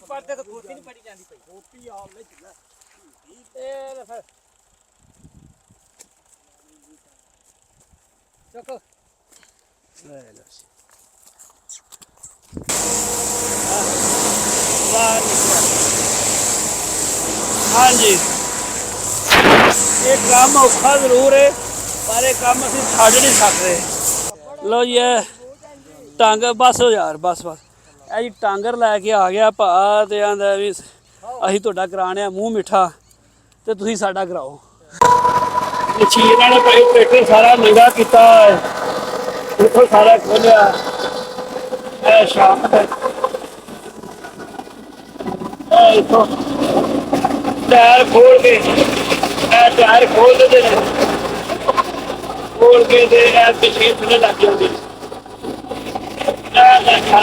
ਪੜਦੇ ਤਾਂ ਖੋਤੀ ਨਹੀਂ ਪੜੀ ਜਾਂਦੀ ਪਈ ਖੋਤੀ ਆਲ ਨਹੀਂ ਚੁੱਲਾ। ਇਹ ਲੈ ਫਿਰ ਚੱਕ। ਲੈ ਲੈ ਸੀ। ਬਾਹਰ ਨਿਕਲ ਹਾਂਜੀ। ਇਹ ਕੰਮ ਔਖਾ ਜ਼ਰੂਰ ਹੈ ਪਰ ਇਹ ਕੰਮ ਅਸੀਂ ਛੱਡ ਨਹੀਂ ਸਕਦੇ। ਲੋ ਜੀ ਇਹ ਟਾਂਗ ਬਸ ਹੋ ਯਾਰ ਬਸ ਬਸ। ਇਹ ਜੀ ਟਾਂਗਰ ਲੈ ਕੇ ਆ ਗਿਆ ਭਾ ਤੇ ਆਂਦਾ ਵੀ ਅਸੀਂ ਤੁਹਾਡਾ ਕਰਾਣਿਆ ਮੂੰਹ ਮਿੱਠਾ ਤੇ ਤੁਸੀਂ ਸਾਡਾ ਕਰਾਓ। ਮਸ਼ੀਨ ਨੇ ਭਾਈ ਟਰੈਕਟਰ ਸਾਰਾ ਨਿਗਾ ਕੀਤਾ ਇੱਥੋਂ ਸਾਰਾ ਖੋਲਿਆ। ਇਹ ਸ਼ਾਮ ਹੈ। ਇਹ ਇੱਥੋਂ ਟਾਇਰ ਖੋਲ ਕੇ ਇਹ ਟਾਇਰ ਖੋਲ ਦਿੰਦੇ ਨੇ। ਖੋਲ ਕੇ ਤੇ ਇਹ ਪਿੱਛੇ ਥੱਲੇ ਲੱਗ ਜਾਂਦੀ। ਇਹ ਦੇਖਾ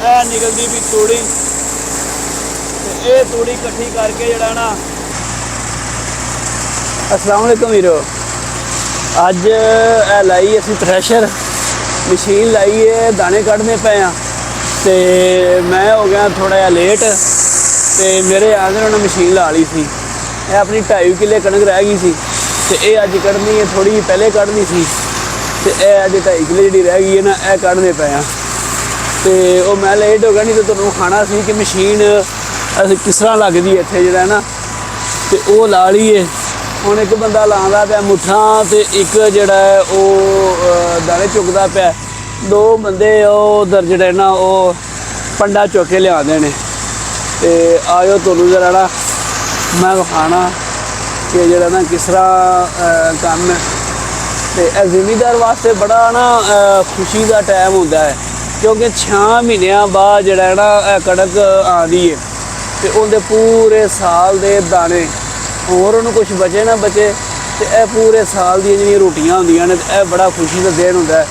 ਇਹ ਨਿਕਲਦੀ ਵੀ ਤੂੜੀ। ਤੇ ਇਹ ਤੂੜੀ ਇਕੱਠੀ ਕਰਕੇ ਜਿਹੜਾ ਨਾ, ਅਸਲਾਮ ਵਾਲੇਕੁਮ ਵੀਰੋ। ਅੱਜ ਇਹ ਲਾਈ ਅਸੀਂ ਥ੍ਰੈਸ਼ਰ ਮਸ਼ੀਨ ਲਾਈ ਹੈ ਦਾਣੇ ਕੱਢਨੇ ਪਏ ਆ। ਤੇ ਮੈਂ ਹੋ ਗਿਆ ਥੋੜਾ ਜਿਹਾ ਲੇਟ ਤੇ ਮੇਰੇ ਆਂਦਰ ਉਹਨਾਂ ਮਸ਼ੀਨ ਲਾ ਲਈ ਸੀ। ਇਹ ਆਪਣੀ 2.5 ਕਿੱਲੇ ਕਣਕ ਰਹਿ ਗਈ ਸੀ। ਤੇ ਇਹ ਅੱਜ ਕੱਢਣੀ ਹੈ ਥੋੜੀ ਜਿਹੀ ਪਹਿਲੇ ਕੱਢਣੀ ਸੀ। ਤੇ ਇਹ ਅਜੇ 2.5 ਕਿੱਲੇ ਜਿਹੜੀ ਰਹਿ ਗਈ ਹੈ ਨਾ, ਇਹ ਕੱਢਦੇ ਪਏ ਆ। ਤੇ ਉਹ ਮੈਂ ਲੇਟ ਹੋ ਗਿਆ ਨਹੀਂ ਤਾਂ ਤੁਹਾਨੂੰ ਖਾਣਾ ਸੀ ਕਿ ਮਸ਼ੀਨ ਅਸੀਂ ਕਿਸ ਤਰ੍ਹਾਂ ਲੱਗਦੀ ਹੈ ਇੱਥੇ ਜਿਹੜਾ ਨਾ। ਤੇ ਉਹ ਲਾ ਲਈਏ। ਹੁਣ ਇੱਕ ਬੰਦਾ ਲਾਉਂਦਾ ਪਿਆ ਮੁੱਠਾਂ ਤੇ ਇੱਕ ਜਿਹੜਾ ਉਹ ਦਾਣੇ ਚੁੱਕਦਾ ਪਿਆ। ਦੋ ਬੰਦੇ ਉਹ ਉਧਰ ਜਿਹੜੇ ਨਾ, ਉਹ ਪੰਡਾ ਚੁੱਕ ਕੇ ਲਿਆਉਂਦੇ ਨੇ। ਤੇ ਆਇਓ ਤੁਹਾਨੂੰ ਜਰਾ ਨਾ ਮੈਂ ਖਾਣਾ ਕਿ ਜਿਹੜਾ ਨਾ ਕਿਸ ਤਰ੍ਹਾਂ ਕੰਮ ਤੇ ਇਹ ਜ਼ਿਮੀਦਾਰ ਵਾਸਤੇ ਬੜਾ ਨਾ ਖੁਸ਼ੀ ਦਾ ਟਾਈਮ ਹੁੰਦਾ ਹੈ, ਕਿਉਂਕਿ 6 ਮਹੀਨਿਆਂ ਬਾਅਦ ਜਿਹੜਾ ਨਾ, ਇਹ ਕਣਕ ਆਉਂਦੀ ਹੈ ਤੇ ਉਹਦੇ ਪੂਰੇ ਸਾਲ ਦੇ ਦਾਣੇ, ਹੋਰ ਉਹਨੂੰ ਕੁਝ ਬਚੇ ਨਾ ਬਚੇ ਤੇ ਇਹ ਪੂਰੇ ਸਾਲ ਦੀਆਂ ਜਿਹੜੀਆਂ ਰੋਟੀਆਂ ਹੁੰਦੀਆਂ ਨੇ ਤੇ ਇਹ ਬੜਾ ਖੁਸ਼ੀ ਦਾ ਦਿਨ ਹੁੰਦਾ ਹੈ।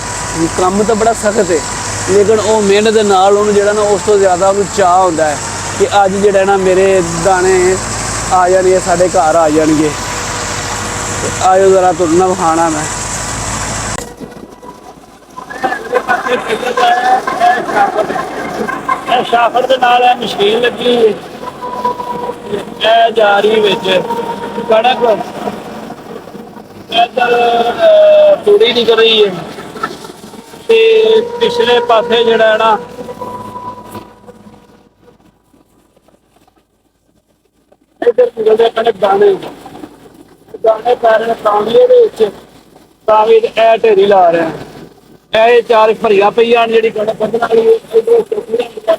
ਕੰਮ ਤਾਂ ਬੜਾ ਸਖਤ ਹੈ ਲੇਕਿਨ ਉਹ ਮਿਹਨਤ ਦੇ ਨਾਲ ਉਹਨੂੰ ਜਿਹੜਾ ਨਾ, ਉਸ ਤੋਂ ਜ਼ਿਆਦਾ ਉਹਨੂੰ ਚਾਹ ਹੁੰਦਾ ਹੈ ਕਿ ਅੱਜ ਜਿਹੜਾ ਨਾ ਮੇਰੇ ਦਾਣੇ ਆ ਜਾਣਗੇ, ਸਾਡੇ ਘਰ ਆ ਜਾਣਗੇ। ਤੇ ਆਇਓ ਜ਼ਰਾ ਤੁਹਾਨੂੰ ਨਾ ਮੈਂ। ਇਹ ਸ਼ਾਫਰ ਦੇ ਨਾਲ ਇਹ ਮਸ਼ੀਨ ਲੱਗੀ ਹੈ। ਇਹ ਜਾ ਰਹੀ ਵਿੱਚ ਕਣਕ ਇੱਧਰ ਅਹ, ਤੂੜੀ ਨਿਕਲ ਰਹੀ ਹੈ। ਤੇ ਪਿਛਲੇ ਪਾਸੇ ਜਿਹੜਾ ਹੈ ਨਾ ਇੱਧਰ ਨਿਕਲਦੇ ਕਣਕ ਦਾਣੇ। ਦਾਣੇ ਪੈ ਰਹੇ ਨੇ ਦੇ ਵਿੱਚ ਕਾਂਵੀ ਤੇ ਇਹ ਢੇਰੀ ਲਾ ਰਹੇ ਇਹ ਚਾਰ ਭਰੀਆਂ ਪਈਆਂ ਨੇ ਜਿਹੜੀ ਕਣਕ ਬੰਦਨ ਵਾਲੀ ਇਧਰ ਚੋਕੀਆਂ ਨਿਕਲ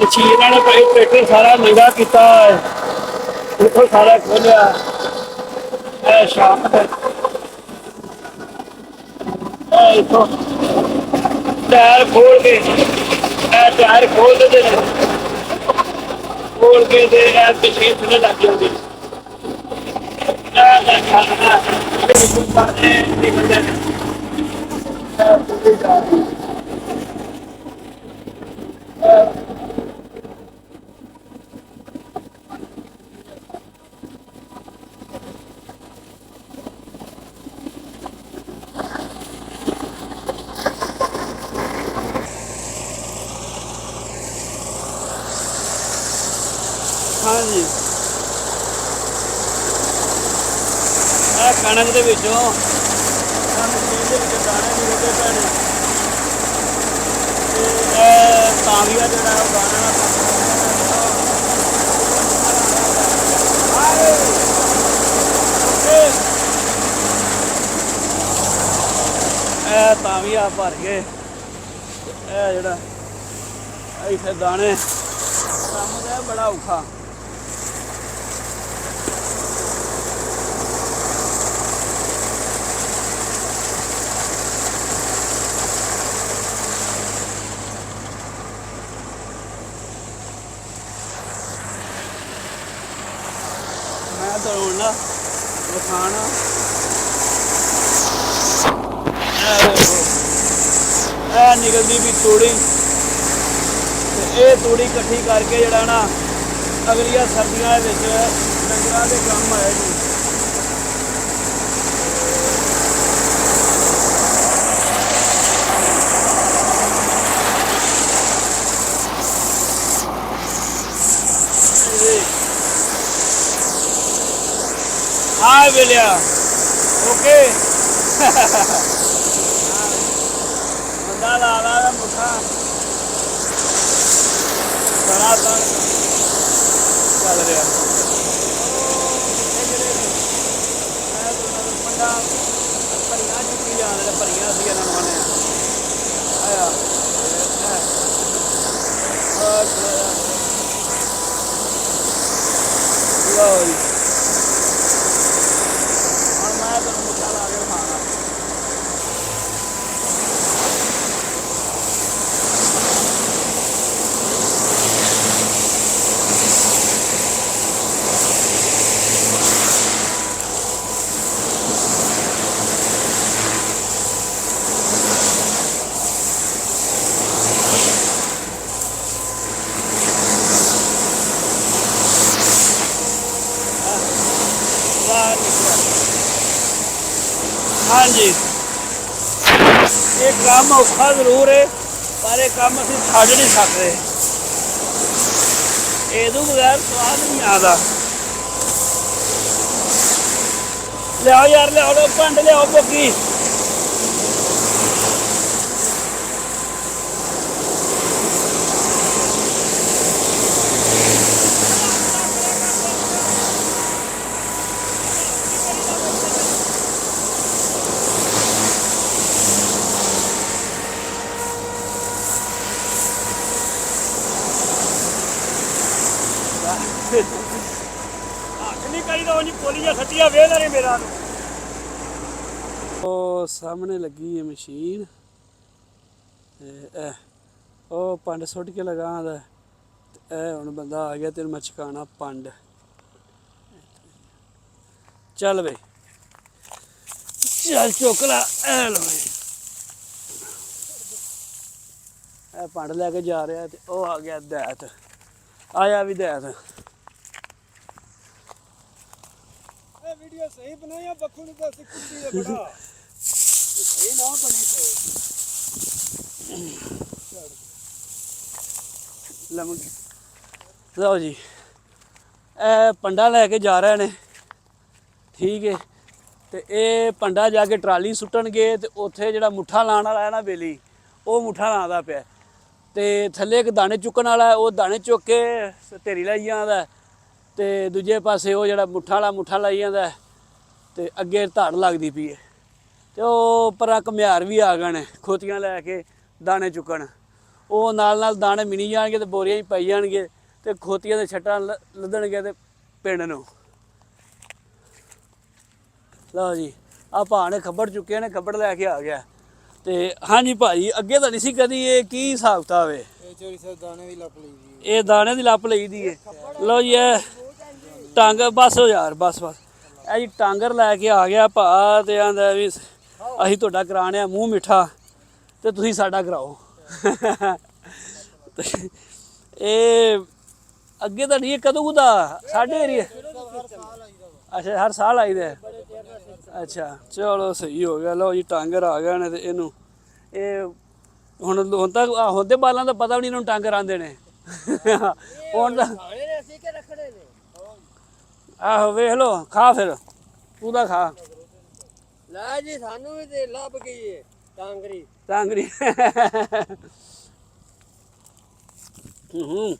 ਮਸ਼ੀਨ ਨੇ ਭਾਈ ਟਰੈਕਟਰ ਸਾਰਾ ਨਿਗਾ ਕੀਤਾ ਇੱਥੋਂ ਸਾਰਾ ਖੋਲਿਆ। ਇਹ ਸ਼ਾਮ ਹੈ। ਇਹ ਇੱਥੋਂ ਟਾਇਰ ਖੋਲ ਕੇ, ਇਹ ਟਾਇਰ ਖੋਲ ਦਿੰਦੇ ਨੇ। ਖੋਲ ਕੇ ਤੇ ਇਹ ਪਿੱਛੇ ਥੱਲੇ ਲੱਗ ਜਾਂਦੀ ਇਹ ਦੇਖਾ ਇਹ ਪਾਸੇ ਨੇ ਇਹ ਪੂਰੀ ਜਾ ਰਹੀ ਹੈ। ਹਾਂਜੀ ਇਹ ਕਣਕ ਦੇ ਵਿੱਚੋਂ। ਮਸ਼ੀਨ ਦੇ ਵਿੱਚ ਦਾਣੇ ਨਿਕਲਦੇ ਪਏ ਨੇ ਤੇ ਇਹ ਤਾਂਵੀਆ ਜਿਹੜਾ ਉਹ ਦਾਣੇ ਨਾਲ ਇਹ ਤਾਂਵੀਆ ਭਰ ਕੇ ਇਹ ਜਿਹੜਾ ਇੱਥੇ ਦਾਣੇ। ਕੰਮ ਦਾ ਬੜਾ ਔਖਾ। ਮੈਂ ਤਾਂ ਇਹ ਨਿਕਲਦੀ ਵੀ ਤੂੜੀ। ਤੇ ਇਹ ਤੂੜੀ ਇਕੱਠੀ ਕਰਕੇ ਜਿਹੜਾ ਨਾ ਅਗਲੀਆਂ ਸਰਦੀਆਂ ਦੇ ਵਿੱਚ ਡੰਗਰਾਂ ਦੇ ਕੰਮ ਆਏਗੀ ਆ ਵੇਲਿਆ ਓਕੇ ਬੰਦਾ ਲਾ ਲਾ ਦਾ ਮੁੱਠਾ ਬੜਾ ਤਾਂ ਚੱਲ ਰਿਹਾ ਭਰੀਆਂ ਚੁੱਕੀ ਜਾਂਦੇ ਨੇ ਭਰੀਆਂ ਸੀ ਇਹਨਾਂ ਨੂੰ ਆਨੇ ਆਇਆ ਆ ਜੀ ਬਾਹਰ ਨਿਕਲਿਆ ਹਾਂਜੀ। ਇਹ ਕੰਮ ਔਖਾ ਜ਼ਰੂਰ ਹੈ ਪਰ ਇਹ ਕੰਮ ਅਸੀਂ ਛੱਡ ਨਹੀਂ ਸਕਦੇ। ਇਹਦੋਂ ਬਗੈਰ ਸਵਾਦ ਨਹੀਂ ਆਦਾ ਲਿਆਓ ਯਾਰ, ਲਿਆਓ ਲੋ ਪੰਡ ਲਿਆਓ ਬੋਕੀ ਹੱਥ ਨਹੀਂ ਕਰੀਦਾ ਉਹ ਪੋਲੀਆਂ ਸੱਟੀਆਂ ਮੇਰਾ ਨੂੰ ਉਹ ਸਾਹਮਣੇ ਲੱਗੀ ਹੈ ਮਸ਼ੀਨ। ਇਹ, ਉਹ ਪੰਡ ਸੁੱਟ ਕੇ ਲਗਾਉਂਦਾ ਤੇ ਇਹ ਹੁਣ ਬੰਦਾ ਆ ਗਿਆ, ਤੈਨੂੰ ਮੈਂ ਚਕਾਣਾ ਪੰਡ। ਚੱਲ ਬਈ। ਚੱਲ ਚੁੱਕ ਲਾ ਐ ਲੋ ਇਹ ਪੰਡ ਲੈ ਕੇ ਜਾ ਰਿਹਾ ਤੇ ਉਹ ਆ ਗਿਆ ਦੈਤ। ਆਇਆ ਵੀ ਦੈਤ ਇਹ ਵੀਡੀਓ ਸਹੀ ਬਣਾਈ ਬੱਖੂ ਨੂੰ ਤਾਂ ਸਿੱਖੀ ਹੈ ਬੜਾ। ਸਹੀ ਨਾ ਬਣੀ ਤੇ। ਲਮਕ ਲਓ ਜੀ। ਇਹ ਪੰਡਾ ਲੈ ਕੇ ਜਾ ਰਹੇ ਨੇ। ਠੀਕ ਹੈ ਤੇ ਇਹ ਪੰਡਾ ਜਾ ਕੇ ਟਰਾਲੀ ਸੁੱਟਣਗੇ ਤੇ ਉੱਥੇ ਜਿਹੜਾ ਮੁੱਠਾ ਲਾਣ ਵਾਲਾ ਹੈ ਨਾ ਬੇਲੀ ਉਹ ਮੁੱਠਾ ਲਾਉਂਦਾ ਪਿਆ। ਤੇ ਥੱਲੇ ਇੱਕ ਦਾਣੇ ਚੁੱਕਣ ਵਾਲਾ ਹੈ, ਉਹ ਦਾਣੇ ਚੁੱਕ ਕੇ ਤੇਰੀ ਲਾਈ ਜਾਂਦਾ ਹੈ। ਤੇ ਦੂਜੇ ਪਾਸੇ ਉਹ ਜਿਹੜਾ ਮੁੱਠਾ ਵਾਲਾ ਮੁੱਠਾ ਲਾਈ ਜਾਂਦਾ ਤੇ ਅੱਗੇ ਧੜ ਲੱਗਦੀ ਪਈ ਹੈ ਤੇ ਉਹ ਪਰਾਂ ਘੁਮਿਆਰ ਵੀ ਆ ਗਏ ਨੇ ਖੋਤੀਆਂ ਲੈ ਕੇ ਦਾਣੇ ਚੁੱਕਣ। ਉਹ ਨਾਲ ਨਾਲ ਦਾਣੇ ਮਿਣੀ ਜਾਣਗੇ ਤੇ ਬੋਰੀਆਂ 'ਚ ਪਾਈ ਜਾਣਗੇ ਤੇ ਖੋਤੀਆਂ ਦੇ ਛੱਟਾਂ ਲੱਦਣਗੇ ਤੇ ਪਿੰਡ ਨੂੰ। ਲਓ ਜੀ ਆ ਭਾ ਨੇ ਖੱਬੜ ਚੁੱਕੇ ਨੇ ਖੱਬੜ ਲੈ ਕੇ ਆ ਗਿਆ। ਤੇ ਹਾਂਜੀ ਭਾਜੀ ਅੱਗੇ ਤਾਂ ਨਹੀਂ ਸੀ ਕਦੀ ਇਹ ਕੀ ਹਿਸਾਬ ਕਿਤਾਬ ਹੈ ਇਹ ਚੋਰੀ ਸਰ ਦਾਣੇ ਵੀ ਲੱਪ ਲਈ ਜੀ ਇਹ ਦਾਣੇ ਦੀ ਲੱਪ ਲਈ ਦੀ ਹੈ ਲਓ ਜੀ ਇਹ ਟਾਂਗ ਬਸ ਹੋ ਯਾਰ ਬਸ ਬਸ। ਇਹ ਜੀ ਟਾਂਗਰ ਲੈ ਕੇ ਆ ਗਿਆ ਭਾ ਤੇ ਆਂਦਾ ਵੀ ਅਸੀਂ ਤੁਹਾਡਾ ਕਰਾਣਿਆ, ਮੂੰਹ ਮਿੱਠਾ ਤੇ ਤੁਸੀਂ ਸਾਡਾ ਕਰਾਓ। ਇਹ ਅੱਗੇ ਤਾਂ ਨਹੀਂ ਕਦੋਂ ਕੁ ਸਾਡੇ ਏਰੀਆ ਅੱਛਾ, ਹਰ ਸਾਲ ਆਈਦਾ ਹੈ? ਅੱਛਾ, ਚਲੋ ਸਹੀ ਹੋ ਗਿਆ। ਲਓ ਜੀ, ਟਾਂਗਰ ਆ ਗਏ ਨੇ ਤੇ ਇਹਨੂੰ ਇਹ ਹੁਣ ਹੁਣ ਤੱਕ ਹੁੰਦੇ ਬਾਲਾਂ ਦਾ ਪਤਾ ਵੀ ਨਹੀਂ ਇਹਨੂੰ ਟਾਂਗਰ ਆਂਦੇ ਨੇ। ਹੁਣ ਤਾਂ ਖਾਣੇ ਨੇ ਅਸੀਂ ਕਿ ਰੱਖਣੇ ਨੇ ਆਹੋ ਵੇਖ ਲੋ ਖਾ ਫਿਰ। ਤੂੰ ਤਾਂ ਖਾ। ਲੈ ਜੀ ਸਾਨੂੰ ਵੀ ਤੇ ਲੱਭ ਗਈ ਏ ਟਾਂਗਰੀ। ਟਾਂਗਰੀ। ਹੂੰ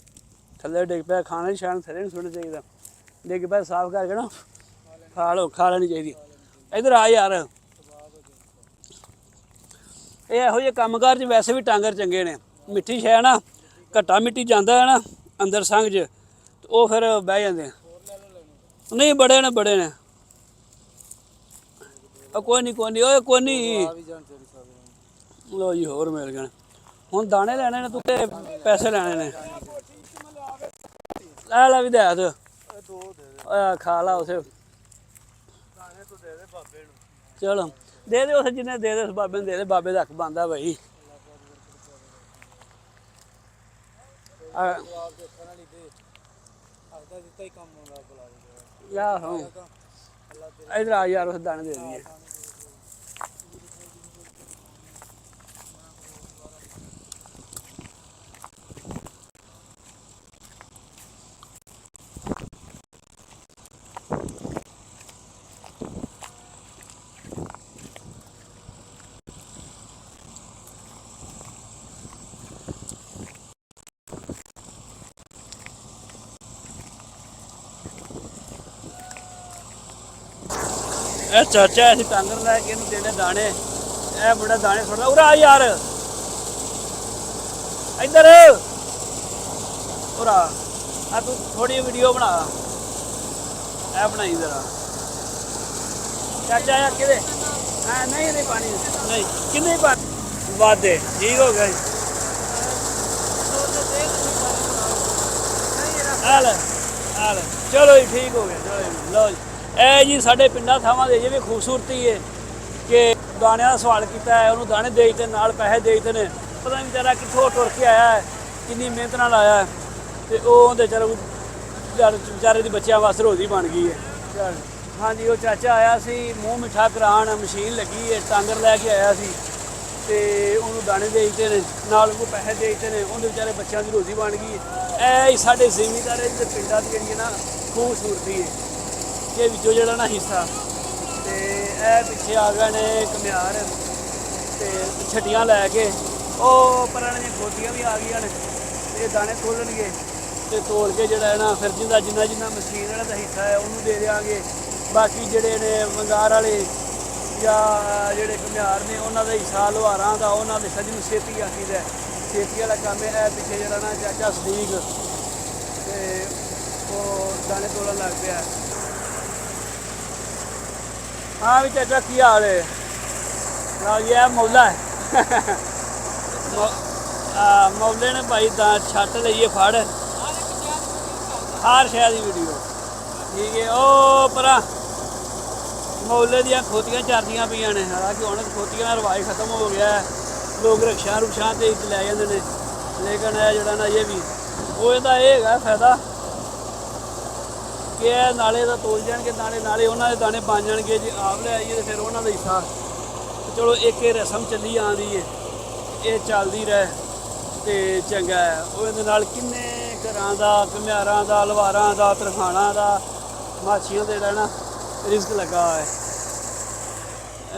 ਥੱਲੇ ਡਿੱਗ ਪਿਆ ਖਾਣਾ ਨਿਸ਼ਾਨ ਥੱਲੇ ਨਹੀਂ ਸੁਣਨਾ ਚਾਹੀਦਾ। ਡਿੱਗ ਪਿਆ ਸਾਫ਼ ਕਰਕੇ ਨਾ ਖਾ ਲੋ ਖਾ ਲੈਣੀ ਚਾਹੀਦੀ। ਇਧਰ ਆ ਯਾਰ। ਇਹ ਇਹੋ ਜਿਹੇ ਕੰਮਕਾਰ 'ਚ ਵੈਸੇ ਵੀ ਟਾਂਗਰ ਚੰਗੇ ਨੇ। ਮਿੱਠੀ ਸ਼ੈ ਨਾ ਘੱਟਾ ਮਿੱਟੀ ਜਾਂਦਾ ਹੈ ਨਾ ਅੰਦਰ ਸੰਗ 'ਚ ਉਹ ਫਿਰ ਬਹਿ ਜਾਂਦੇ ਆ। ਨਹੀਂ, ਬੜੇ ਨੇ ਬੜੇ ਨੇ। ਆ ਕੋਈ ਨਹੀਂ ਕੋਈ ਨਹੀਂ ਓਏ, ਕੋਈ ਨਹੀਂ ਲੋ ਜੀ, ਹੋਰ ਮਿਲ ਗਏ ਹੁਣ ਦਾਣੇ ਲੈਣੇ ਨੇ, ਤੂੰ ਤੇ ਪੈਸੇ ਲੈਣੇ ਨੇ। ਲੈ ਲੈ ਵੀ ਦੇ ਦੇ ਦੇ ਓਏ ਖਾ ਲਾ ਉਸੇ। ਦਾਣੇ ਤੂੰ ਦੇ ਦੇ ਬਾਬੇ ਨੂੰ ਚਲੋ, ਦੇ ਦੇ ਉਸ ਜਿੰਨੇ ਦੇ ਦੇ ਉਸ ਬਾਬੇ ਨੂੰ, ਦੇ ਦੇ, ਬਾਬੇ ਦਾ ਹੱਕ ਬੰਦਾ ਭਾਈ ਆ ਜਵਾਬ ਦੇਖਣ ਵਾਲੀ ਦੇ ਆਪਦਾ ਦਿੱਤਾ ਹੀ ਕੰਮ ਆਉਂਦਾ ਬੁਲਾ ਦੇ। ਯਾ ਹਾਂ ਇਧਰ ਆ ਯਾਰ ਉਸ ਦਾਣੇ ਦੇ ਦਈਏ। ਇਹ ਚਾਚਾ ਅਸੀਂ ਟਾਂਗਰ ਲੈ ਕੇ ਇਹਨੂੰ ਦੇਣੇ ਦਾਣੇ। ਇਹ ਮੁੰਡਾ ਦਾਣੇ ਸੁੱਟਦਾ ਉਰਾ ਆ ਯਾਰ। ਇੱਧਰ। ਉਰਾ। ਆ ਤੂੰ ਥੋੜੀ ਵੀਡੀਓ ਬਣਾ। ਇਹ ਬਣਾਈ ਜ਼ਰਾ। ਚਾਚਾ ਆ ਕਿਦੇ ਹਾਂ ਨਹੀਂ ਨਹੀਂ ਪਾਣੀ ਨਹੀਂ, ਕਿੰਨੇ ਪਾਣੀ ਵਾਦੇ ਠੀਕ ਹੋ ਗਿਆ ਜੀ। ਆ ਚਲੋ ਜੀ, ਠੀਕ ਹੋ ਗਿਆ। ਚਲੋ ਲਓ ਜੀ। ਇਹ ਜੀ ਸਾਡੇ ਪਿੰਡਾਂ ਥਾਵਾਂ ਦੇ ਇਹ ਵੀ ਖੂਬਸੂਰਤੀ ਹੈ ਕਿ ਦਾਣਿਆਂ ਦਾ ਸਵਾਲ ਕੀਤਾ ਹੈ, ਉਹਨੂੰ ਦਾਣੇ ਦੇ ਦਿੱਤੇ ਨਾਲ ਪੈਸੇ ਦੇ ਦਿੱਤੇ ਨੇ। ਪਤਾ ਨਹੀਂ ਵਿਚਾਰਾ ਕਿੱਥੋਂ ਟੁਰ ਕੇ ਆਇਆ ਹੈ, ਕਿੰਨੀ ਮਿਹਨਤ ਨਾਲ ਆਇਆ ਹੈ ਤੇ ਉਹ ਉਹਦੇ ਚਲ ਵਿਚਾਰੇ ਦੀ ਬੱਚਿਆਂ ਵਾਸਤੇ ਰੋਜ਼ੀ ਬਣ ਗਈ ਹੈ। ਹਾਂਜੀ, ਉਹ ਚਾਚਾ ਆਇਆ ਸੀ, ਮੂੰਹ ਮਿੱਠਾ ਕਰਾਉਣ, ਮਸ਼ੀਨ ਲੱਗੀ ਹੈ, ਟਾਂਗਰ ਲੈ ਕੇ ਆਇਆ ਸੀ ਤੇ ਉਹਨੂੰ ਦਾਣੇ ਦੇ ਦਿੱਤੇ ਨੇ, ਨਾਲ ਉਹਨੂੰ ਪੈਸੇ ਦੇ ਦਿੱਤੇ ਨੇ, ਉਹਦੇ ਵਿਚਾਰੇ ਬੱਚਿਆਂ ਦੀ ਰੋਜ਼ੀ ਬਣ ਗਈ ਹੈ। ਇਹ ਹੀ ਸਾਡੇ ਜ਼ਿਮੀਂਦਾਰਾਂ ਦੇ ਪਿੰਡਾਂ ਦੀ ਜਿਹੜੀ ਨਾ ਖੂਬਸੂਰਤੀ ਹੈ। ਕਿ ਵਿੱਚੋਂ ਜਿਹੜਾ ਨਾ ਹਿੱਸਾ। ਤੇ ਇਹ ਪਿੱਛੇ ਆ ਗਏ ਨੇ ਕਮਿਆਰ ਤੇ ਛੱਡੀਆਂ ਲੈ ਕੇ, ਉਹ ਪਰਾਂ ਦੀਆਂ ਖੋਤੀਆਂ ਵੀ ਆ ਗਈਆਂ ਨੇ, ਤੇ ਇਹ ਦਾਣੇ ਤੋਲਣਗੇ ਤੇ ਤੋਲ ਕੇ ਜਿਹੜਾ ਹੈ ਨਾ ਫਿਰ ਜਿੰਦਾ ਜਿੰਨਾ ਜਿੰਨਾ ਮਸ਼ੀਨ ਵਾਲਾ ਦਾ ਹਿੱਸਾ ਹੈ, ਉਹਨੂੰ ਦੇ ਦਿਆਂਗੇ। ਬਾਕੀ ਜਿਹੜੇ ਨੇ ਵੰਗਾਰ ਵਾਲੇ ਜਾਂ ਜਿਹੜੇ ਘੁਮਿਆਰ ਨੇ, ਉਹਨਾਂ ਦਾ ਹਿੱਸਾ ਲੁਹਾਰਾਂ ਦਾ, ਉਹਨਾਂ ਦੇ ਸੱਜਣ ਛੇਤੀ ਆਖੀਦਾ ਛੇਤੀ ਵਾਲਾ ਕੰਮ ਹੈ ਇਹ ਪਿੱਛੇ ਜਿਹੜਾ ਨਾ ਚਾਚਾ ਸਦੀਕ, ਤੇ ਉਹ ਦਾਣੇ ਤੋਲਣ ਲੱਗ ਪਿਆ ਹਾਂ ਵੀ ਚਾਚਾ, ਕੀ ਹਾਲ ਹੈ ਨਾ ਇਹ ਮੌਲਾ ਹੈ। ਆ ਮੌਲੇ ਨੇ ਭਾਈ ਤਾਂ ਛੱਟ ਲਈਏ ਫੜ। ਹਰ ਸ਼ੈ ਦੀ ਵੀਡੀਓ ਠੀਕ ਹੈ ਉਹ ਪਰਾਂ ਮੌਲੇ ਦੀਆਂ ਖੋਤੀਆਂ ਚਰਦੀਆਂ ਪਈਆਂ ਨੇ। ਹਾਲਾਂਕਿ ਹੁਣ ਖੋਤੀਆਂ ਦਾ ਰਿਵਾਜ ਖਤਮ ਹੋ ਗਿਆ ਹੈ। ਲੋਕ ਰਕਸ਼ਾ ਰੁਕਸ਼ਾ ਤੇ ਲੈ ਜਾਂਦੇ ਨੇ। ਲੇਕਿਨ ਇਹ ਜਿਹੜਾ ਨਾ ਇਹ ਵੀ, ਉਹ ਇਹਦਾ ਇਹ ਹੈਗਾ ਫਾਇਦਾ ਕਿ ਇਹ ਨਾਲੇ ਦਾ ਤੋਲ ਜਾਣਗੇ, ਨਾਲੇ ਨਾਲੇ ਉਹਨਾਂ ਦੇ ਦਾਣੇ ਬਣ ਜਾਣਗੇ, ਜੇ ਆਪ ਲੈ ਆਈਏ ਤੇ ਫਿਰ ਉਹਨਾਂ ਦਾ ਹਿੱਸਾ ਚਲੋ ਇੱਕ ਇਹ ਰਸਮ ਚੱਲੀ ਆਂਦੀ ਹੈ ਇਹ ਚੱਲਦੀ ਰਹੇ ਤੇ ਚੰਗਾ ਹੈ। ਉਹਦੇ ਨਾਲ ਕਿੰਨੇ ਘਰਾਂ ਦਾ, ਘਮਿਆਰਾਂ ਦਾ ਲਵਾਰਾਂ ਦਾ, ਤਰਖਾਣਾ ਦਾ, ਮਾਛੀਆਂ ਦੇ ਰਹਿਣਾ ਰਿਸਕ ਲੱਗਾ ਹੈ।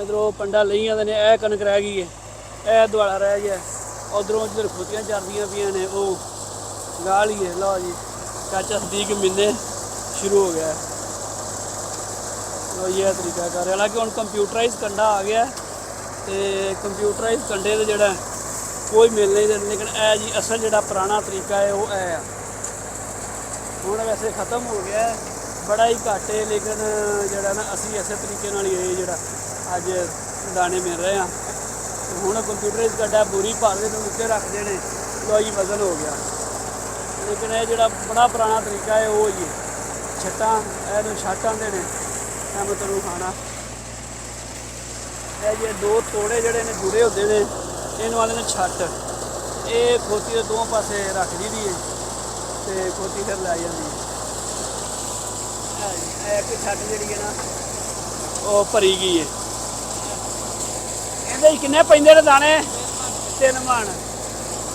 ਇਧਰੋਂ ਪੰਡਾ ਲਈ ਜਾਂਦੇ ਨੇ, ਇਹ ਕਣਕ ਰਹਿ ਗਈ ਹੈ ਇਹ ਦੁਆਲਾ ਰਹਿ ਗਿਆ ਉਧਰੋਂ ਜਿੱਧਰ ਖੁੱਤੀਆਂ ਚਰਦੀਆਂ ਪਈਆਂ ਨੇ, ਉਹ ਗਾਲ ਹੀ ਹੈ, ਲਓ ਜੀ, ਚਾਚਾ ਸਦੀਕ ਮਿਲਨੇ ਸ਼ੁਰੂ ਹੋ ਗਿਆ ਹੈ। ਲਓ ਜੀ, ਇਹ ਤਰੀਕਾ ਕਰ ਰਿਹਾ। ਹਾਲਾਂਕਿ ਹੁਣ ਕੰਪਿਊਟਰਾਈਜ਼ ਕੰਡਾ ਆ ਗਿਆ ਹੈ ਤੇ ਕੰਪਿਊਟਰਾਈਜ਼ ਕੰਡੇ ਦੇ ਜਿਹੜਾ ਕੋਈ ਮਿਲ ਨਹੀਂ ਦੇ ਲੇਕਿਨ ਇਹ ਜੀ ਅਸਲ ਜਿਹੜਾ ਪੁਰਾਣਾ ਤਰੀਕਾ ਹੈ, ਉਹ ਇਹ ਆ। ਹੁਣ ਵੈਸੇ ਖਤਮ ਹੋ ਗਿਆ ਹੈ। ਬੜਾ ਹੀ ਘੱਟ ਹੈ, ਲੇਕਿਨ ਜਿਹੜਾ ਨਾ, ਅਸੀਂ ਇਸੇ ਤਰੀਕੇ ਨਾਲ ਹੀ ਇਹ ਜਿਹੜਾ ਅੱਜ ਦਾਣੇ ਮਿਲ ਰਹੇ ਆ। ਤੇ ਹੁਣ ਕੰਪਿਊਟਰਾਈਜ਼ ਕੱਢਿਆ ਬੋਰੀ ਭਰ ਦੇ ਨੂੰ ਉੱਤੇ ਰੱਖਦੇ ਨੇ ਲੋ ਜੀ, ਵਜ਼ਨ ਹੋ ਗਿਆ। ਲੇਕਿਨ ਇਹ ਛੱਟਾਂ ਇਹਨੂੰ ਛੱਟ ਆਉਂਦੇ ਨੇ ਇਹ ਮਤਲਬ ਖਾਣਾ ਇਹ ਜੇ ਦੋ ਤੋੜੇ ਜਿਹੜੇ ਨੇ ਜੁੜੇ ਹੁੰਦੇ ਨੇ ਇਹਨੂੰ ਵਾਲੇ ਨੇ ਛੱਟ ਇਹ ਖੋਤੀ ਦੇ ਦੋਵੇਂ ਪਾਸੇ ਰੱਖ ਦੀ ਹੈ ਤੇ ਖੋਤੀ ਫਿਰ ਲੈ ਜਾਂਦੀ ਹੈ ਇਹ ਜੀ, ਛੱਟ ਜਿਹੜੀ ਹੈ ਨਾ ਉਹ ਭਰੀ ਗਈ ਹੈ ਇਹਦੇ 'ਚ ਕਿੰਨੇ ਪੈਂਦੇ ਨੇ ਦਾਣੇ? ਤਿੰਨ ਮਣ।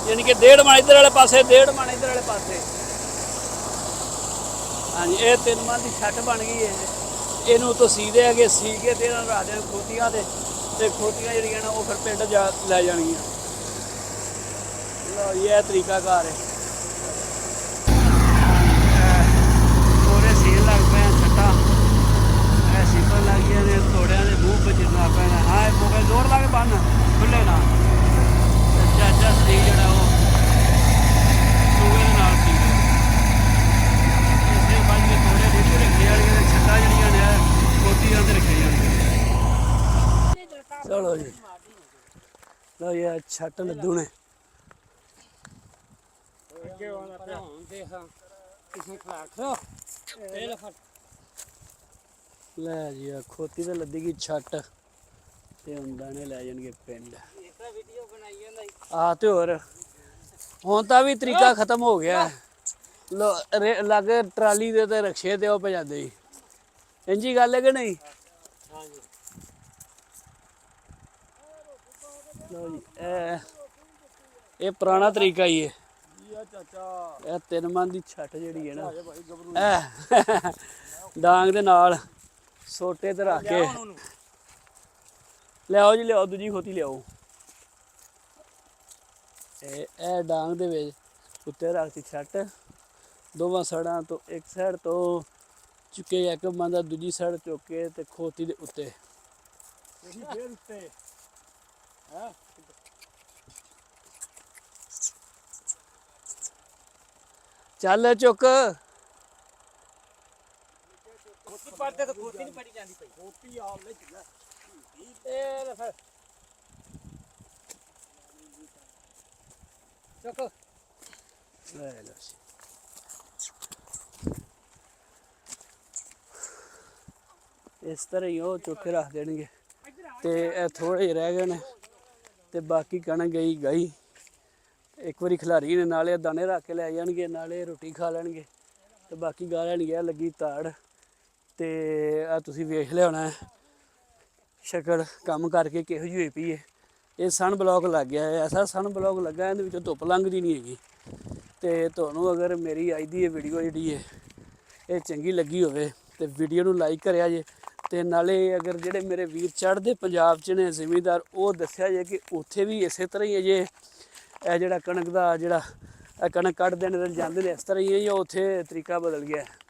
ਯਾਨੀ ਕਿ ਡੇਢ ਮਣ ਇੱਧਰ ਵਾਲੇ ਪਾਸੇ ਡੇਢ ਮਣ ਇੱਧਰ ਵਾਲੇ ਪਾਸੇ। ਹਾਂਜੀ ਇਹ ਤਿੰਨ ਮਣ ਦੀ ਛੱਟ ਬਣ ਗਈ ਹੈ ਇਹਨੂੰ ਤੋਂ ਸੀਦੇ ਹੈਗੇ ਸੀ ਕੇ ਤੇ ਇਹਨਾਂ ਨੂੰ ਰੱਖ ਦੇਣ ਖੋਤੀਆਂ ਤੇ ਤੇ ਖੋਤੀਆਂ ਜਿਹੜੀਆਂ ਨਾ ਉਹ ਫਿਰ ਪਿੰਡ ਜਾ ਲੈ ਜਾਣਗੀਆਂ। ਲਓ ਜੀ, ਇਹ ਤਰੀਕਾ ਕਾਰ ਹੈ ਕੋਰੇ ਸੀਲ ਲੱਗ ਪਏ ਆ ਛੱਟਾਂ। ਇਹ ਲੱਗ ਗਈਆਂ ਨੇ ਤੋੜਿਆਂ ਦੇ ਮੂੰਹ ਵਿੱਚ ਪੈਣਾ। ਹਾਂ ਇਹ ਮੋਕੇ ਜ਼ੋਰ ਲਾ ਕੇ ਬੰਨ ਖੁੱਲੇ ਨਾ ਚਾਚਾ ਸਰੀਰ ਜਿਹੜਾ ਉਹ ਸੂਏ ਦੇ ਨਾਲ ਸੀ ਇਸੇ ਬਾਅਦ ਇਹ ਤੋੜੇ ਦਿੱਤੇ ਰੱਖੇ ਛੱਟਾਂ ਜਿਹੜੀਆਂ ਨੇ ਇਹ ਕੋਟੀਆਂ ਤੇ ਰੱਖੇ ਜਾਂਦੀਆਂ ਚਲੋ ਜੀ। ਲੋ ਇਹ ਛੱਟ ਲੱਦੂ ਨੇ ਅੱਗੇ ਵਾਲਾ ਪਿਆ। ਕਿਸੇ ਲੈ ਜੀ ਆ ਖੋਤੀ ਤੇ ਲੱਦੀ ਗਈ ਛੱਟ ਤੇ ਲੈ ਜਾਣਗੇ ਪਿੰਡ। ਆ ਤੇ ਹੋਰ। ਹੁਣ ਤਾਂ ਵੀ ਤਰੀਕਾ ਖਤਮ ਹੋ ਗਿਆ। ਲੋ ਲਾਗੇ ਟਰਾਲੀ ਦੇ ਤੇ ਰਕਸ਼ੇ ਤੇ ਉਹ ਭਜਾਦੇ ਸੀ ਇੰਜੀ ਗੱਲ ਹੈ ਕਿ ਨਹੀਂ? ਹਾਂਜੀ ਲਓ ਜੀ, ਇਹ ਇਹ ਪੁਰਾਣਾ ਤਰੀਕਾ ਹੀ ਹੈ। ਇਹ ਤਿੰਨ ਮਨ ਦੀ ਛੱਟ ਜਿਹੜੀ ਹੈ ਨਾ। ਇਹ ਡਾਂਗ ਦੇ ਨਾਲ ਸੋਟੇ ਤੇ ਰੱਖ ਕੇ। ਲਿਆਓ ਜੀ, ਲਿਆਓ, ਦੂਜੀ ਖੋਤੀ ਲਿਆਓ। ਇਹ ਇਹ ਡਾਂਗ ਦੇ ਵਿੱਚ ਉੱਤੇ ਰੱਖਤੀ ਛੱਟ। ਦੋਵਾਂ ਸੜਾਂ ਤੋਂ ਇੱਕ ਸਾਈਡ ਤੋਂ ਚੁੱਕੇ ਇੱਕ ਬੰਦਾ ਦੂਜੀ ਸਾਈਡ ਚੁੱਕ ਕੇ ਤੇ ਖੋਤੀ ਦੇ ਉੱਤੇ। ਇਹੀ ਫੇਰ ਉੱਤੇ। ਹੈ? ਚੱਲ ਚੁੱਕ। ਖੋਤੀ ਪੜਦੇ ਤਾਂ ਖੋਤੀ ਨਹੀਂ ਪੜੀ ਜਾਂਦੀ ਪਈ ਖੋਤੀ ਆਪ ਲੈ ਚੁੱਕਾ ਇਹ ਲੈ ਫਿਰ ਚੱਕ। ਲੈ ਲਓ ਇਸ ਤਰ੍ਹਾਂ ਹੀ ਉਹ ਚੁੱਕ ਕੇ ਰੱਖ ਦੇਣਗੇ। ਤੇ ਇਹ ਥੋੜੇ ਰਹਿ ਗਏ ਨੇ ਤੇ ਬਾਕੀ ਕਣਕ ਗਈ ਗਈ। ਇੱਕ ਵਾਰੀ ਖਿਲਾਰੀ ਨੇ ਨਾਲੇ ਦਾਣੇ ਰੱਖ ਕੇ ਲੈ ਜਾਣਗੇ, ਨਾਲੇ ਰੋਟੀ ਖਾ ਲੈਣਗੇ। ਤੇ ਬਾਕੀ ਗਾ ਲੈਣਗੇ ਲੱਗੀ ਤਾੜ। ਤੇ ਆ ਤੁਸੀਂ ਵੇਖ ਲਿਆ ਹੋਣਾ ਸ਼ਕਲ ਕੰਮ ਕਰਕੇ ਕਿਹੋ ਜਿਹੀ ਹੋਈ ਪਈ ਹੈ। ਇਹ ਸਨ ਬਲੌਕ ਲੱਗ ਗਿਆ ਹੈ। ਐਸਾ ਸਨ ਬਲੌਕ ਲੱਗਾ ਇਹਦੇ ਵਿੱਚੋਂ ਧੁੱਪ ਲੰਘਦੀ ਨਹੀਂ ਹੈਗੀ। ਤੇ ਤੁਹਾਨੂੰ ਅਗਰ ਮੇਰੀ ਅੱਜ ਦੀ ਇਹ ਵੀਡੀਓ ਜਿਹੜੀ ਹੈ, ਇਹ ਚੰਗੀ ਲੱਗੀ ਹੋਵੇ ਤੇ ਵੀਡੀਓ ਨੂੰ ਲਾਈਕ ਕਰਿਆ ਜੇ। ਤੇ ਨਾਲੇ ਅਗਰ ਜਿਹੜੇ ਮੇਰੇ ਵੀਰ ਚੜ੍ਹਦੇ ਪੰਜਾਬ 'ਚ ਨੇ, ਜ਼ਿਮੀਦਾਰ, ਉਹ ਦੱਸਿਆ ਜੇ ਕਿ ਉੱਥੇ ਵੀ ਇਸੇ ਤਰ੍ਹਾਂ ਹੀ ਹੈ ਜੇ ਇਹ ਜਿਹੜਾ ਕਣਕ ਦਾ ਜਿਹੜਾ ਕਣਕ ਕੱਢਦੇ ਨੇ ਤੇ ਜਾਂਦੇ ਨੇ, ਇਸ ਤਰ੍ਹਾਂ ਹੀ ਹੈ ਜਾਂ ਉੱਥੇ ਤਰੀਕਾ ਬਦਲ ਗਿਆ ਹੈ।